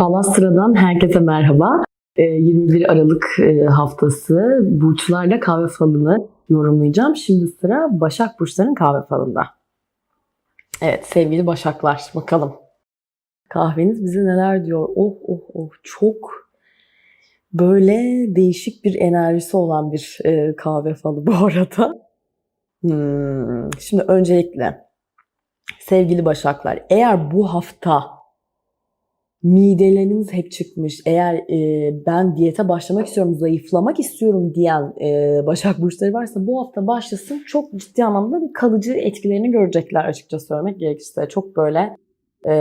Palastra'dan herkese merhaba. Ee, 21 Aralık e, haftası burçlarla kahve falını yorumlayacağım. Şimdi sıra Başak Burçları'nın kahve falında. Evet sevgili Başaklar bakalım. Kahveniz bize neler diyor? Oh oh oh çok böyle değişik bir enerjisi olan bir e, kahve falı bu arada. Hmm, Şimdi öncelikle sevgili Başaklar eğer bu hafta mideleriniz hep çıkmış. Eğer e, ben diyete başlamak istiyorum, zayıflamak istiyorum diyen e, Başak Burçları varsa bu hafta başlasın. Çok ciddi anlamda bir kalıcı etkilerini görecekler açıkça söylemek gerekirse. Çok böyle e,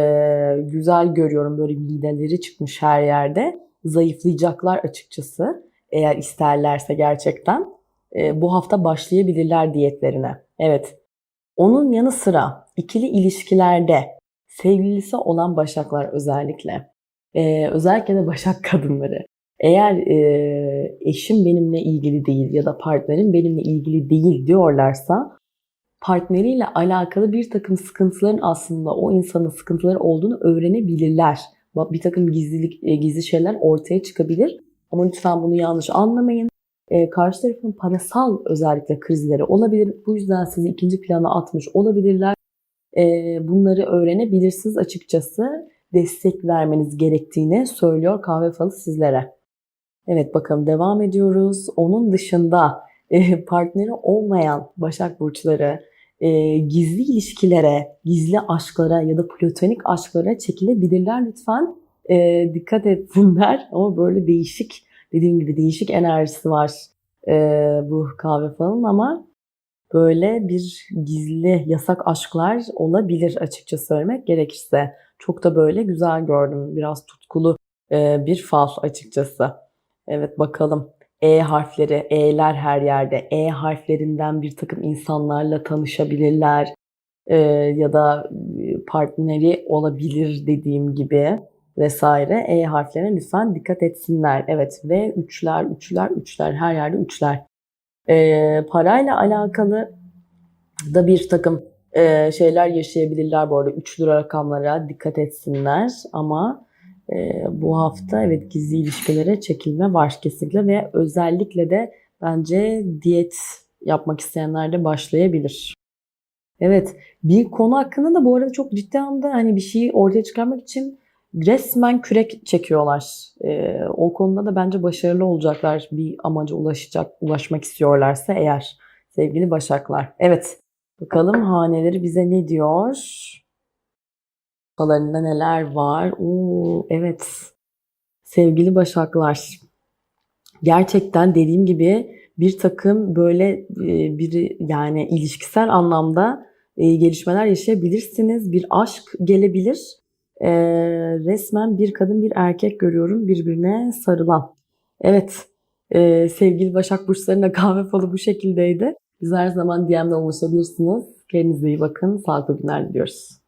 güzel görüyorum böyle mideleri çıkmış her yerde. Zayıflayacaklar açıkçası eğer isterlerse gerçekten. E, bu hafta başlayabilirler diyetlerine. Evet. Onun yanı sıra ikili ilişkilerde sevgilisi olan başaklar özellikle, ee, özellikle de başak kadınları. Eğer e, eşim benimle ilgili değil ya da partnerim benimle ilgili değil diyorlarsa partneriyle alakalı bir takım sıkıntıların aslında o insanın sıkıntıları olduğunu öğrenebilirler. Bir takım gizlilik, e, gizli şeyler ortaya çıkabilir. Ama lütfen bunu yanlış anlamayın. E, karşı tarafın parasal özellikle krizleri olabilir. Bu yüzden sizi ikinci plana atmış olabilirler bunları öğrenebilirsiniz açıkçası. Destek vermeniz gerektiğini söylüyor kahve falı sizlere. Evet bakalım devam ediyoruz. Onun dışında e, partneri olmayan Başak Burçları e, gizli ilişkilere, gizli aşklara ya da platonik aşklara çekilebilirler lütfen. E, dikkat etsinler ama böyle değişik dediğim gibi değişik enerjisi var bu kahve falının ama böyle bir gizli yasak aşklar olabilir açıkça söylemek gerekirse. Çok da böyle güzel gördüm. Biraz tutkulu e, bir fal açıkçası. Evet bakalım. E harfleri, E'ler her yerde. E harflerinden bir takım insanlarla tanışabilirler. E, ya da partneri olabilir dediğim gibi vesaire. E harflerine lütfen dikkat etsinler. Evet ve üçler, üçler, üçler her yerde üçler. E, parayla alakalı da bir takım e, şeyler yaşayabilirler bu arada. 3 lira rakamlara dikkat etsinler ama e, bu hafta evet gizli ilişkilere çekilme var kesinlikle ve özellikle de bence diyet yapmak isteyenler de başlayabilir. Evet bir konu hakkında da bu arada çok ciddi anlamda hani bir şeyi ortaya çıkarmak için resmen kürek çekiyorlar. Ee, o konuda da bence başarılı olacaklar bir amaca ulaşacak, ulaşmak istiyorlarsa eğer sevgili başaklar. Evet bakalım haneleri bize ne diyor? Kafalarında neler var? Oo, evet sevgili başaklar gerçekten dediğim gibi bir takım böyle e, bir yani ilişkisel anlamda e, gelişmeler yaşayabilirsiniz. Bir aşk gelebilir e, resmen bir kadın bir erkek görüyorum birbirine sarılan. Evet e, sevgili Başak Burçları'nda kahve falı bu şekildeydi. Biz her zaman DM'de ulaşabilirsiniz. Kendinize iyi bakın. Sağlıklı günler diliyoruz.